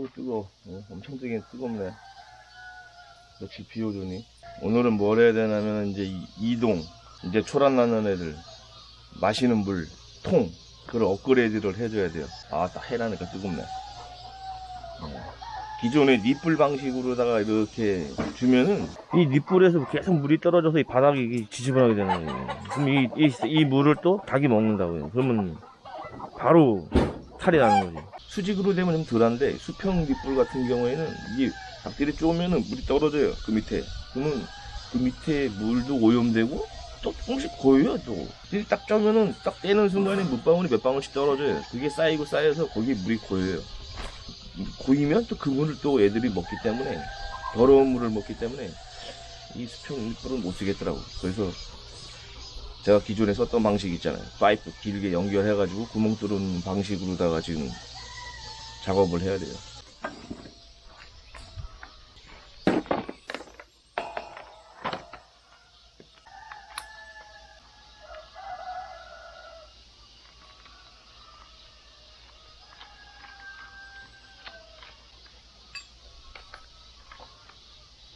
어우 뜨거 워. 엄청 뜨긴 뜨겁네. 며칠 비 오더니. 오늘은 뭘 해야 되냐면 이제 이- 이동 이제 초란 나는 애들 마시는 물 통 그걸 업그레이드를 해줘야 돼요. 아딱 해라니까 뜨겁네. 네. 기존의 닛불 방식으로다가 이렇게 주면은 이 닛불에서 계속 물이 떨어져서 이 바닥이 이게 지저분하게 되는 거예요. 그럼 이, 이, 이 물을 또 닭이 먹는다고요. 그러면 바로 탈이 나는 거지 수직으로 되면 좀 덜한데 수평 뒷불 같은 경우에는 이게 닭들이 쪼으면은 물이 떨어져요 그 밑에. 그러면 그 밑에 물도 오염되고 또 조금씩 고여요 또. 이딱 쪼면은 딱 떼는 순간에 물방울이 몇 방울씩 떨어져요. 그게 쌓이고 쌓여서 거기에 물이 고여요. 고이면 또 그 물을 또 애들이 먹기 때문에 더러운 물을 먹기 때문에 이 수평 뒷불은 못 쓰겠더라고. 그래서 제가 기존에 썼던 방식 있잖아요. 파이프 길게 연결해가지고 구멍 뚫은 방식으로다가 지금 작업을 해야 돼요.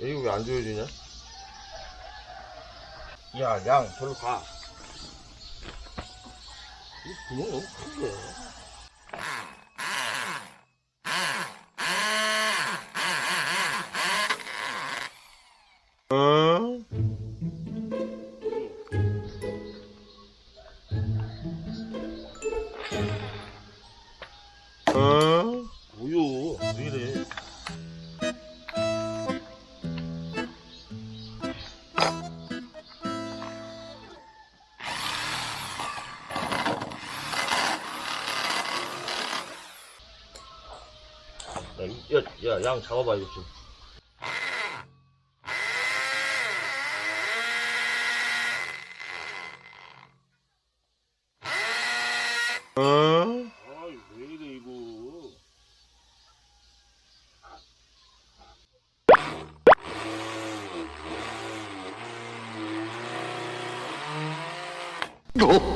이거 왜 안 조여지냐? 야, 양, 저로 가. 이 구멍이 너무 큰데. 야, 이- 야, 야, 양 잡아봐, 이거 좀. 어? 아이, 왜 이래, 이거. 아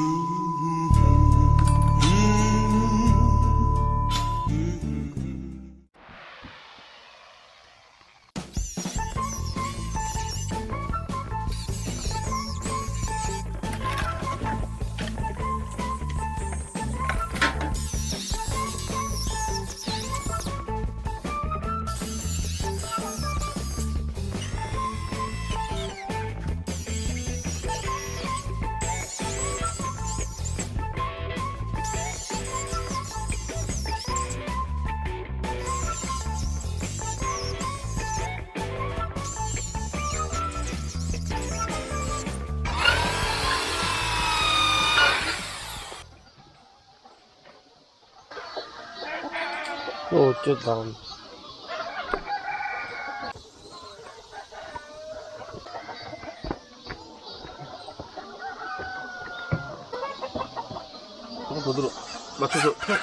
아, 어쩌다. 조금 더 들어. 맞춰서 펴,